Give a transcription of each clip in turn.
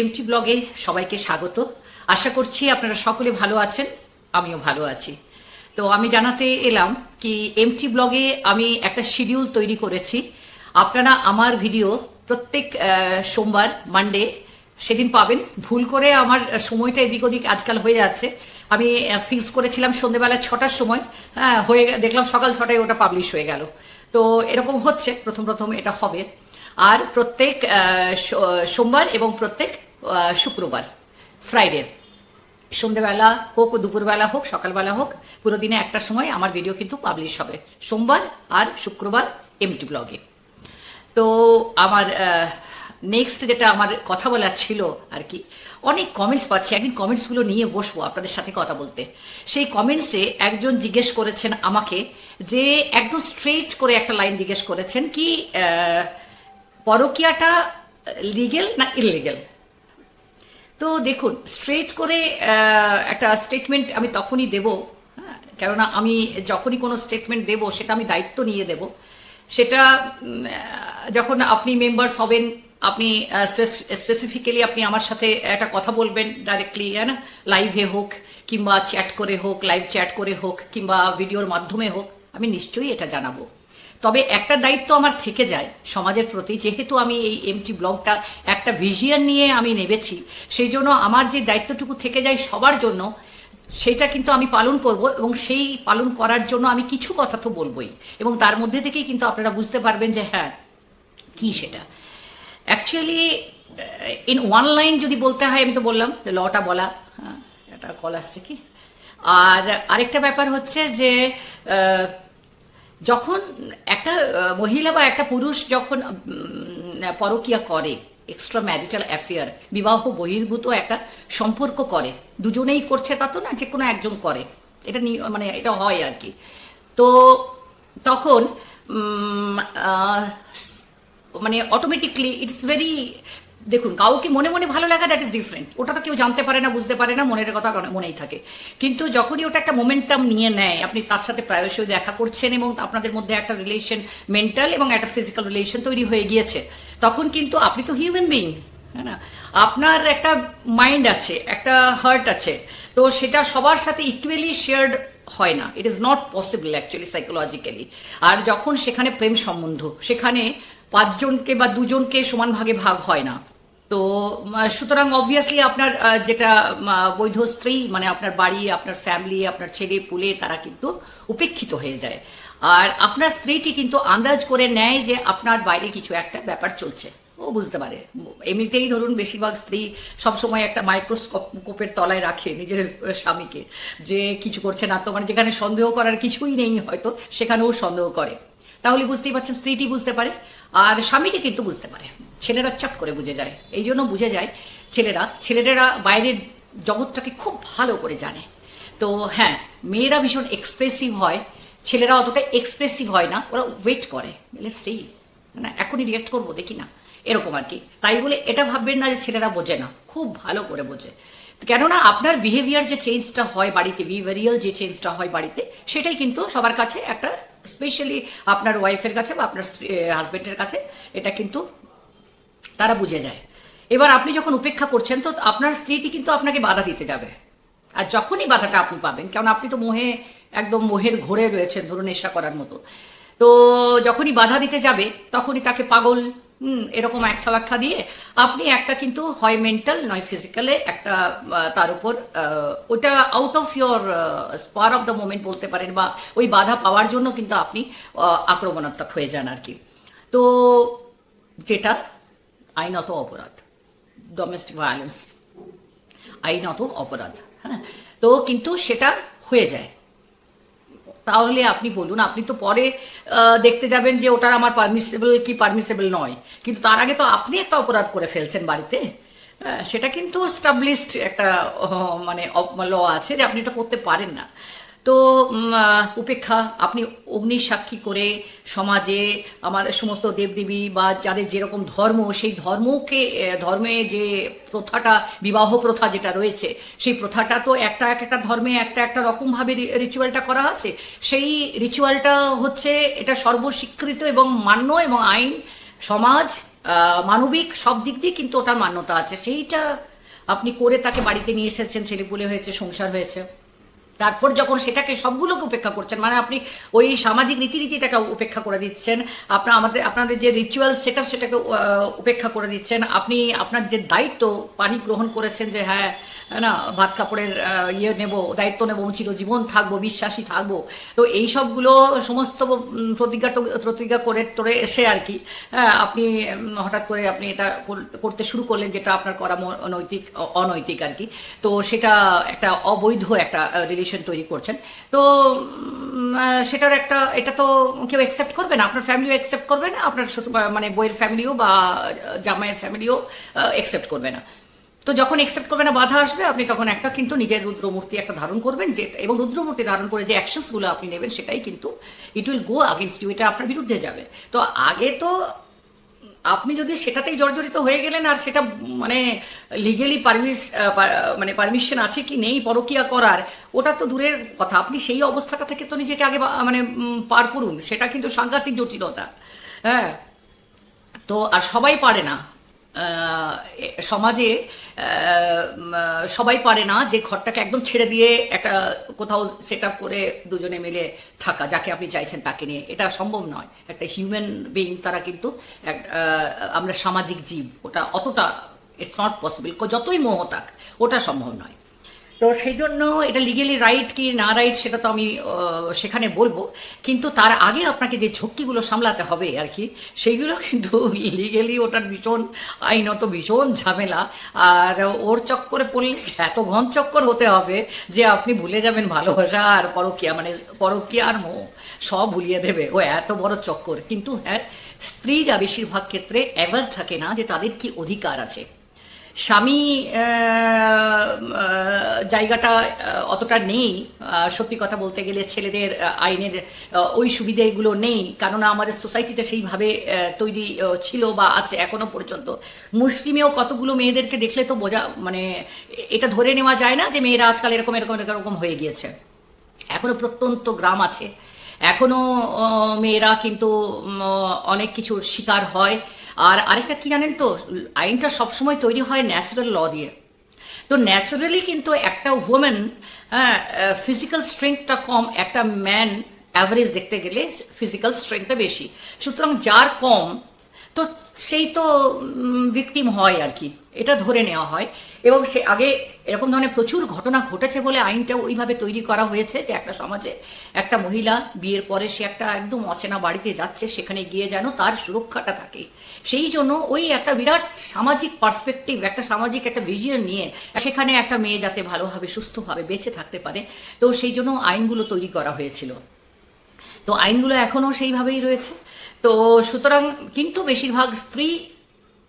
MT ব্লগে সবাইকে স্বাগত। আশা করছি আপনারা সকলে ভালো আছেন, আমিও ভালো আছি। তো আমি জানাতে এলাম কি এমটি ব্লগে আমি একটা শিডিউল তৈরি করেছি। আপনারা আমার ভিডিও প্রত্যেক সোমবার মানডে সেদিন পাবেন। ভুল করে আমার সময়টা এদিক ওদিক আজকাল হয়ে যাচ্ছে। আমি ফিক্স করেছিলাম সন্ধ্যেবেলা ছটার সময়। হ্যাঁ হয়ে দেখলাম সকাল ছটায় ওটা পাবলিশ হয়ে গেল। তো এরকম হচ্ছে, প্রথম প্রথম এটা হবে। আর প্রত্যেক সোমবার এবং প্রত্যেক শুক্রবার ফ্রাইডে সন্ধ্যেবেলা হোক দুপুরবেলা হোক সকালবেলা হোক পুরো দিনে একটা সময় আমার ভিডিও কিন্তু পাবলিশ হবে। সোমবার আর শুক্রবার এমটি ব্লগে তো আমার নেক্সট যেটা আমার কথা বলার ছিল আর কি অনেক কমেন্টস পাচ্ছি। একদিন কমেন্টসগুলো নিয়ে বসবো আপনাদের সাথে কথা বলতে। সেই কমেন্টসে একজন জিজ্ঞেস করেছেন আমাকে যে একদম স্ট্রেট করে একটা লাইন জিজ্ঞেস করেছেন কি আহ, পরকিয়াটা লিগেল না ইলিগেল তো দেখুন স্ট্রেট করে একটা স্টেটমেন্ট আমি তখনই দেব হ্যাঁ, কেননা আমি যখনই কোনো স্টেটমেন্ট দেব সেটা আমি দায়িত্ব নিয়ে দেব। সেটা যখন আপনি মেম্বার্স হবেন আপনি স্পেসিফিক্যালি আপনি আমার সাথে একটা কথা বলবেন ডাইরেক্টলি হ্যাঁ না? লাইভে হোক কিংবা চ্যাট করে হোক লাইভ চ্যাট করে হোক কিংবা ভিডিওর মাধ্যমে হোক আমি নিশ্চয়ই এটা জানাব। তবে একটা দায়িত্ব আমার থেকে যায় সমাজের প্রতি। যেহেতু আমি এই এমটি ব্লগটা একটা ভিজিয়ন নিয়ে আমি নেবেছি, সেই জন্য আমার যে দায়িত্বটুকু থেকে যায় সবার জন্য সেটা কিন্তু আমি পালন করব এবং সেই পালন করার জন্য আমি কিছু কথা তো বলবোই। এবং তার মধ্যে থেকেই কিন্তু আপনারা বুঝতে পারবেন যে হ্যাঁ কি সেটা। অ্যাকচুয়ালি ইন ওয়ান লাইন যদি বলতে হয়, আমি তো বললাম, লটা বলা হ্যাঁ একটা কল আসছে কি? আর আরেকটা ব্যাপার হচ্ছে যে যখন একটা মহিলা বা একটা পুরুষ যখন পরকিয়া করে এক্সট্রা ম্যারিটাল অ্যাফেয়ার বিবাহ বহির্ভূত একটা সম্পর্ক করে, দুজনেই করছে তা তো না, যে কোনো একজন করে, এটা মানে এটা হয় আর কি। তো তখন মানে অটোমেটিকলি ইটস ভেরি দেখুন, কাউকে মনে মনে ভালো লাগা দ্যাট ইজ ডিফারেন্ট ওটা তো কেউ জানতে পারে না, বুঝতে পারে না, মনের কথা মনেই থাকে। কিন্তু যখনই ওটা একটা মোমেন্টাম নিয়ে নেয়, আপনি তার সাথে প্রায়শই দেখা করছেন এবং আপনাদের মধ্যে একটা রিলেশন মেন্টাল এবং একটা ফিজিক্যাল রিলেশন তৈরি হয়ে গিয়েছে, তখন কিন্তু আপনি তো হিউম্যান বিইং হ্যাঁ না? আপনার একটা মাইন্ড আছে, একটা হার্ট আছে, তো সেটা সবার সাথে ইকুয়ালি শেয়ার্ড হয় না। It is not possible actually psychologically আর যখন সেখানে প্রেম সম্বন্ধ, সেখানে পাঁচজনকে বা দুজনকে সমান ভাগে ভাগ হয় না। তো সুতরাং অবভিয়াসলি আপনার যেটা বৈধ স্ত্রী মানে আপনার বাড়ি, আপনার ফ্যামিলি আপনার ছেলে, পুলে, তারা কিন্তু উপেক্ষিত হয়ে যায়। আর আপনার স্ত্রীটি কিন্তু আন্দাজ করে নেয় যে আপনার বাইরে কিছু একটা ব্যাপার চলছে। ও বুঝতে পারে। এমনিতেই ধরুন বেশিরভাগ স্ত্রী সবসময় একটা মাইক্রোস্কোপের তলায় রাখে নিজের স্বামীকে, যে কিছু করছে না তো মানে যেখানে সন্দেহ করার কিছুই নেই হয়তো, সেখানেও সন্দেহ করে। তাহলে বুঝতেই পারছেন, স্ত্রীটি বুঝতে পারে, আর স্বামীটি কিন্তু বুঝতে পারে। ছেলেরা চট করে বুঝে যায়। এই জন্য বুঝে যায় ছেলেরা। ছেলেরা বাইরের জগৎটাকে খুব ভালো করে জানে। তো হ্যাঁ মেয়েরা ভীষণ এক্সপ্রেসিভ হয়। ছেলেরা অতটা এক্সপ্রেসিভ হয় না। ওরা ওয়েট করে। সেই না, এখনই রিয়েক্ট করব, দেখি না। এরকম আর কি। তাই বলে এটা ভাববেন না যে ছেলেরা বোঝে না। খুব ভালো করে বোঝে। কেননা আপনার বিহেভিয়ার যে চেঞ্জটা হয় বাড়িতে বিহেভিয়ারিয়াল যে চেঞ্জটা হয় বাড়িতে, সেটাই কিন্তু সবার কাছে একটা স্পেশালি আপনার ওয়াইফের কাছে বা আপনার হাজবেন্ডের কাছে এটা কিন্তু তারা বুঝে যায়। এবার আপনি যখন উপেক্ষা করছেন, তো আপনার স্ত্রীটি কিন্তু আপনাকে বাধা দিতে যাবে। আর যখনই বাধাটা আপনি পাবেন, কারণ আপনি তো মোহে, একদম মোহের ঘোরে রয়েছেন, ধরুন নেশা করার মতো। তো যখনই বাধা দিতে যাবে, তখনই তাকে পাগল, হুম, এরকম একটা ব্যাখ্যা দিয়ে আপনি একটা কিন্তু হয় মেন্টাল, নয় ফিজিক্যালে একটা তার উপর ওটা out of your spur of the moment বলতে পারেন, বা ওই বাধা পাওয়ার জন্য কিন্তু আপনি আক্রমণাত্মক হয়ে যান আর কি। তো যেটা আইনত অপরাধ ডোমেস্টিক ভায়োলেন্স আইনত অপরাধ হ্যাঁ তো কিন্তু সেটা হয়ে যায়। তাহলে আপনি বলুন, আপনি তো পরে দেখতে যাবেন যে ওটার আমার পারমিসেবল কি পারমিসেবল নয়। কিন্তু তার আগে তো আপনি একটা অপরাধ করে ফেলছেন বাড়িতে। সেটা কিন্তু স্টাবলিশড একটা মানে ল আছে যে আপনি এটা করতে পারেন না। তো উপেক্ষা, আপনি অগ্নি সাক্ষী করে সমাজে আমাদের সমস্ত দেবদেবী বা যাদের যেরকম ধর্ম, সেই ধর্মকে ধর্মে যে প্রথাটা, বিবাহ প্রথা যেটা রয়েছে, সেই প্রথাটা তো একটা এক একটা ধর্মে একটা একটা রকমভাবে রিচুয়ালটা করা আছে। সেই রিচুয়ালটা হচ্ছে, এটা সর্বস্বীকৃত এবং মান্য এবং আইন, সমাজ মানবিক সব দিক দিয়ে কিন্তু ওটার মান্যতা আছে। সেইটা আপনি করে তাকে বাড়িতে নিয়ে এসেছেন ছেলে ছেলেপুলে হয়েছে, সংসার হয়েছে। তারপর যখন সেটাকে সবগুলোকে উপেক্ষা করছেন মানে আপনি ওই সামাজিক রীতিনীতিটাকে উপেক্ষা করে দিচ্ছেন আপনার আমাদের আপনাদের যে রিচুয়াল সেট সেটাকে উপেক্ষা করে দিচ্ছেন, আপনি আপনার যে দায়িত্ব পানি গ্রহণ করেছেন যে হ্যাঁ না ভাত কাপড়ের ইয়ে নেব দায়িত্ব নেব চিরজীবন থাকব বিশ্বাসী থাকব। তো এই সবগুলো সমস্ত প্রতিজ্ঞা প্রতিজ্ঞা করে তোরে এসে আর কি হ্যাঁ, আপনি হঠাৎ করে আপনি এটা করতে শুরু করলেন যেটা আপনার করা নৈতিক অনৈতিক আর কি। তো সেটা একটা অবৈধ একটা রিলেশন তৈরি করছেন। তো সেটার একটা এটা তো কেউ অ্যাকসেপ্ট করবে না? আপনার ফ্যামিলিও অ্যাকসেপ্ট করবে না? আপনার মানে বইয়ের ফ্যামিলিও বা জামাইয়ের ফ্যামিলিও অ্যাকসেপ্ট করবে না। তো যখন একসেপ্ট করবে না, বাধা আসবে, আপনি তখন একটা কিন্তু নিজের রুদ্রমূর্তি একটা ধারণ করবেন, যে, এবং রুদ্রমূর্তি ধারণ করে যে অ্যাকশনসগুলো আপনি নেবেন, সেটাই কিন্তু it will go against you এটা আপনার বিরুদ্ধে যাবে। তো আগে তো আপনি যদি সেটাতেই জর্জরিত হয়ে গেলেন, আর সেটা মানে লিগেলি পারমিশ মানে পারমিশন আছে কি নেই, পরকিয়া করার, ওটা তো দূরের কথা। আপনি সেই অবস্থাটা থেকে তো নিজেকে আগে মানে পার করুন। সেটা কিন্তু সাংঘাতিক জটিলতা। হ্যাঁ? তো আর সবাই পারে না। সমাজে সবাই পারে না যে ঘরটাকে একদম ছেড়ে দিয়ে একটা কোথাও সেট করে দুজনে মিলে থাকা, যাকে আপনি চাইছেন তাকে নিয়ে। এটা সম্ভব নয়। একটা হিউম্যান বিং তারা কিন্তু আমরা সামাজিক জীব, ওটা অতটা ইটস নট পসিবল যতই মোহ থাক, ওটা সম্ভব নয়। তো সেই জন্য এটা লিগেলি রাইট কি না রাইট সেটা তো আমি সেখানে বলব। কিন্তু তার আগে আপনাকে যে ঝক্কিগুলো সামলাতে হবে আর কি, সেইগুলো কিন্তু লিগেলি ওটার ভীষণ আইনত, ভীষণ ঝামেলা। আর ওর চক্করে পড়লে এত ঘন চক্কর হতে হবে যে আপনি ভুলে যাবেন ভালোবাসা আর পরকিয়া মানে পরকিয়া আর সব ভুলিয়ে দেবে। ও এত বড় চক্কর। কিন্তু হ্যাঁ স্ত্রীরা বেশিরভাগ ক্ষেত্রে এভার থাকে না যে তাদের কি অধিকার আছে। স্বামী জায়গাটা অতটা নেই। সত্যি কথা বলতে গেলে ছেলেদের আইনের ওই সুবিধাগুলো নেই। কেননা আমাদের সোসাইটিটা সেইভাবে তৈরি ছিল বা আছে এখনও পর্যন্ত। মুসলিমেও কতগুলো মেয়েদেরকে দেখলে তো বোঝা মানে এটা ধরে নেওয়া যায় না যে মেয়েরা আজকাল এরকম এরকম এরকম হয়ে গিয়েছে। এখনও প্রত্যন্ত গ্রাম আছে। এখনও মেয়েরা কিন্তু অনেক কিছুর শিকার হয়। আর আরেকটা কি জানেন তো, আইনটা সবসময় তৈরি হয় ন্যাচারাল ল দিয়ে। তো ন্যাচারালি কিন্তু একটা ওমেন হ্যাঁ ফিজিক্যাল স্ট্রেংথটা কম, একটা ম্যান অ্যাভারেজ দেখতে গেলে ফিজিক্যাল স্ট্রেংথটা বেশি। সুতরাং যার কম, তো সেই তো ভিকটিম হয় আর কি। এটা ধরে নেওয়া হয়। এবং সে আগে এরকম ধরনের প্রচুর ঘটনা ঘটেছে বলে আইনটা ওইভাবে তৈরি করা হয়েছে যে একটা সমাজে একটা মহিলা বিয়ের পরে সে একটা একদম অচেনা বাড়িতে যাচ্ছে, সেখানে গিয়ে যেন তার সুরক্ষাটা থাকে। সেই জন্য ওই একটা বিরাট সামাজিক পার্সপেক্টিভ একটা সামাজিক একটা ভিজিয়ন নিয়ে সেখানে একটা মেয়ে যাতে ভালোভাবে, সুস্থভাবে বেঁচে থাকতে পারে, তো সেই জন্য আইনগুলো তৈরি করা হয়েছিল। তো আইনগুলো এখনও সেইভাবেই রয়েছে। তো সুতরাং কিন্তু বেশিরভাগ স্ত্রী,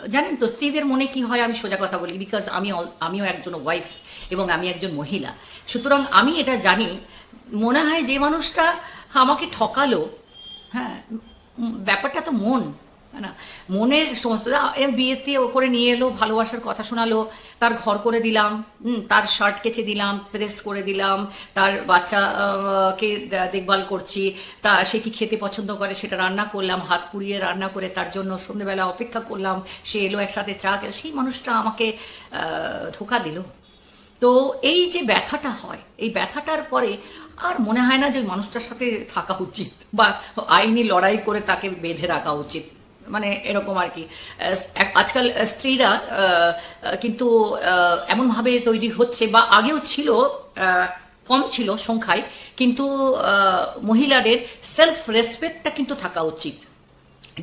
জানেন তো, স্ত্রীদের মনে কি হয় আমি সোজা কথা বলি বিকজ আমি আমিও একজন ওয়াইফ এবং আমি একজন মহিলা। সুতরাং আমি এটা জানি, মনে হয় যে মানুষটা আমাকে ঠকালো হ্যাঁ ব্যাপারটা তো মন না মনের সমস্ত বিয়েতে ও করে নিয়ে এলো ভালোবাসার কথা শোনালো তার ঘর করে দিলাম তার শার্ট কেচে দিলাম প্রেস করে দিলাম তার বাচ্চা আহ, কে দেখভাল করছি তা সে কি খেতে পছন্দ করে সেটা রান্না করলাম হাত পুড়িয়ে রান্না করে তার জন্য সন্ধ্যেবেলা অপেক্ষা করলাম সে এলো একসাথে চা খেলো সেই মানুষটা আমাকে ধোকা দিল। তো এই যে ব্যথাটা হয় এই ব্যথাটার পরে আর মনে হয় না যে মানুষটার সাথে থাকা উচিত বা আইনি লড়াই করে তাকে বেঁধে রাখা উচিত। মানে এরকম আর কি। আজকাল স্ত্রীরা কিন্তু এমনভাবে তৈরি হচ্ছে বা আগেও ছিল কম ছিল সংখ্যায়, কিন্তু মহিলাদের সেলফ রেসপেক্টটা কিন্তু থাকা উচিত।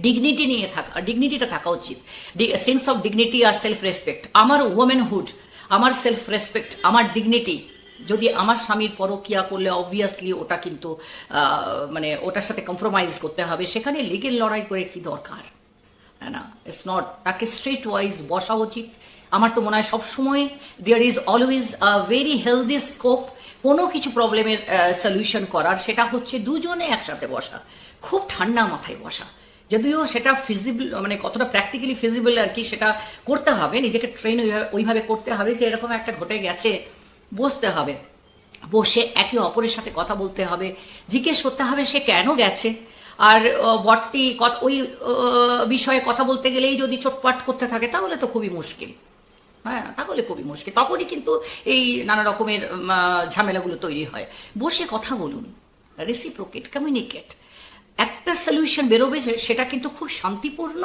ডিগনিটি নিয়ে থাকা ডিগনিটিটা থাকা উচিত। সেন্স অফ ডিগনিটি আর সেলফ রেসপেক্ট আমার ওমেনহুড আমার সেলফ রেসপেক্ট আমার ডিগনিটি যদি আমার স্বামীর পরকিয়া করলে অবভিয়াসলি ওটা কিন্তু মানে ওটার সাথে কম্প্রোমাইজ করতে হবে। সেখানে লিগেল লড়াই করে কি দরকার? না ইটস নট তাকে স্ট্রেট ওয়াইজ বসা উচিত। আমার তো মনে হয় সবসময় there is always a very healthy scope কোনো কিছু প্রবলেমের সলিউশন করার। সেটা হচ্ছে দুজনে একসাথে বসা, খুব ঠান্ডা মাথায় বসা। যদিও সেটা ফিজিবল মানে কতটা প্র্যাকটিক্যালি ফিজিবল আর কি, সেটা করতে হবে। নিজেকে ট্রেন ওইভাবে করতে হবে যে এরকম একটা ঘটে গেছে। বসতে হবে। বসে একে অপরের সাথে কথা বলতে হবে। জিজ্ঞেস করতে হবে সে কেন গেছে? আর বটটি ওই বিষয়ে কথা বলতে গেলেই যদি চটপাট করতে থাকে, তাহলে তো খুবই মুশকিল। হ্যাঁ তাহলে খুবই মুশকিল। তখনই কিন্তু এই নানা রকমের ঝামেলাগুলো তৈরি হয়। বসে কথা বলুন। রেসিপ্রোকেট কমিউনিকেট একটা সলিউশন বেরোবে সেটা কিন্তু খুব শান্তিপূর্ণ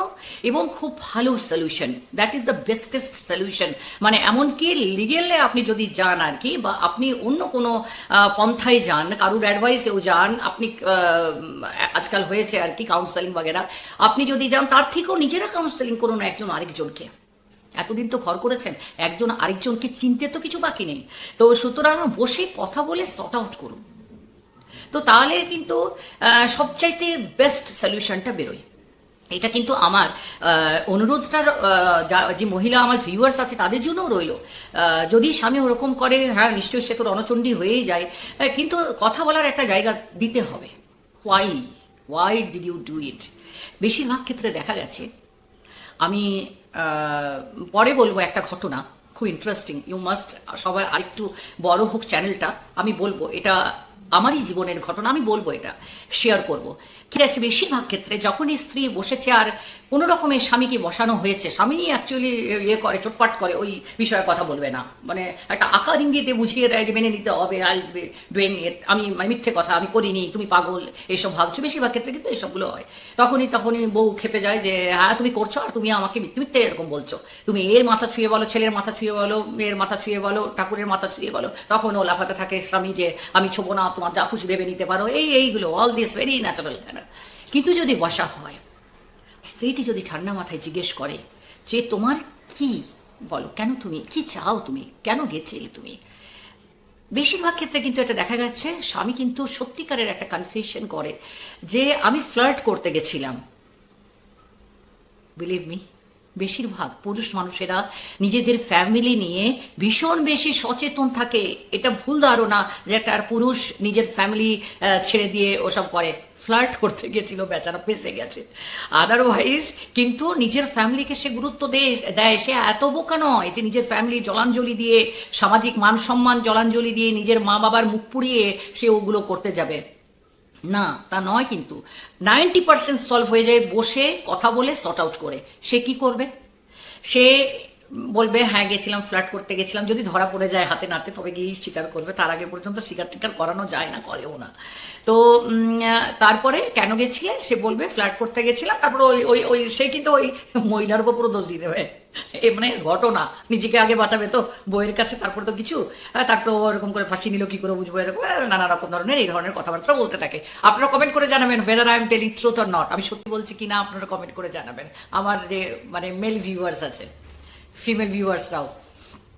এবং খুব ভালো solution that is the bestest solution মানে এমনকি লিগেলে আপনি যদি যান আর কি বা আপনি অন্য কোনো পন্থায় যান, কারুর অ্যাডভাইসেও যান, আপনি আজকাল হয়েছে আর কি কাউন্সেলিং বাগেরা, আপনি যদি যান, তার থেকেও নিজেরা কাউন্সেলিং করুন একজন আরেকজনকে। এতদিন তো ঘর করেছেন, একজন আরেকজনকে চিনতে তো কিছু বাকি নেই। তো সুতরাং বসে কথা বলে সর্ট আউট করুন। তো তাহলে কিন্তু সবচাইতে বেস্ট সলিউশনটা বেরোয়। এটা কিন্তু আমার অনুরোধটার যা- মহিলা আমার ভিউয়ার্স আছে তাদের জন্যও রইল। যদি স্বামী ওরকম করে হ্যাঁ নিশ্চয়ই সে তো রণচণ্ডী হয়েই যায় কিন্তু কথা বলার একটা জায়গা দিতে হবে। Why why did you do it বেশিরভাগ ক্ষেত্রে দেখা গেছে, আমি পরে বলব একটা ঘটনা, খুব ইন্টারেস্টিং ইউ মাস্ট সবার আরেকটু বড় হোক চ্যানেলটা আমি বলব, এটা আমারই জীবনের ঘটনা, আমি বলব এটা শেয়ার করব। ঠিক আছে, বেশিরভাগ ক্ষেত্রে যখনই স্ত্রী বসেছে আর কোনো রকমের স্বামীকে বসানো হয়েছে। স্বামী অ্যাকচুয়ালি ইয়ে করে, চটপাট করে, ওই বিষয়ে কথা বলবে না। মানে একটা আকার ইঙ্গিতে বুঝিয়ে দেয় যে, মেনে নিতে হবে আই ডুইং ইট আমি মানে মিথ্যে কথা, আমি করিনি, তুমি পাগল, এইসব ভাবছ। বেশিরভাগ ক্ষেত্রে কিন্তু এইসবগুলো হয়। তখনই তখনই বউ খেপে যায় যে হ্যাঁ তুমি করছ আর তুমি আমাকে মিথ্যে এরকম বলছো। তুমি এর মাথা ছুঁয়ে বলো, ছেলের মাথা ছুঁয়ে বলো, মেয়ের মাথা ছুঁয়ে বলো, ঠাকুরের মাথা ছুঁয়ে বলো। তখন ও লাফাতে থাকে স্বামী যে, আমি ছোবো না, তোমার যা খুশি ভেবে নিতে পারো। এই, এইগুলো অল দিস ভেরি ন্যাচারাল কিন্তু যদি বসা হয় স্ত্রীটি যদি ঠান্ডা মাথায় জিজ্ঞেস করে, যে তোমার কি? বলো, কেন তুমি? কি চাও তুমি? কেন গেছিলে তুমি? বেশিরভাগ ক্ষেত্রে কিন্তু এটা দেখা গেছে, স্বামী কিন্তু সত্যিকারের একটা কনফিউশন করে, যে আমি ফ্লার্ট করতে গেছিলাম। বিলিভ মি বেশিরভাগ পুরুষ মানুষেরা নিজেদের ফ্যামিলি নিয়ে ভীষণ বেশি সচেতন থাকে। এটা ভুল ধারণা যে একটা পুরুষ নিজের ফ্যামিলি ছেড়ে দিয়ে ওসব করে। ফ্লার্ট করতে গেছিল, বেচারা পেসে গেছে। আদারওয়াইজ কিন্তু নিজের ফ্যামিলিকে সে গুরুত্ব দেয় দেয়। সে এত বোকা নয় যে নিজের ফ্যামিলি জলাঞ্জলি দিয়ে, সামাজিক মান সম্মান জলাঞ্জলি দিয়ে নিজের মা বাবার মুখ পুড়িয়ে সে ওগুলো করতে যাবে। না, তা নয় কিন্তু। নাইনটি পার্সেন্ট সলভ হয়ে যায়, বসে কথা বলে সর্ট আউট করে। সে কি করবে? সে বলবে হ্যাঁ গেছিলাম ফ্ল্যাট করতে গেছিলাম। যদি ধরা পড়ে যায় হাতে নাতে, তবে গিয়েই স্বীকার করবে। তার আগে পর্যন্ত স্বীকার টিকার করানো যায় না, করেও না। তো তারপরে কেন গেছিলে? সে বলবে ফ্ল্যাট করতে গেছিলাম। তারপরে ওই ওই ওই, সে কিন্তু ওই মহিলার উপর পুরো দোষ দিয়ে দেবে। এ মানে ঘটনা। নিজেকে আগে বাঁচাবে তো, বইয়ের কাছে, তারপর তো কিছু। তারপর ও এরকম করে ফাঁসি নিল, কি করে বুঝব এরকম? নানা রকম ধরনের, এই ধরনের কথাবার্তা বলতে থাকে। আপনারা কমেন্ট করে জানাবেন whether I am telling truth or not আমি সত্যি বলছি কিনা, আপনারা কমেন্ট করে জানাবেন। আমার যে মানে মেল ভিউয়ার্স আছে। ফিমেল ভিউয়ার্সরাও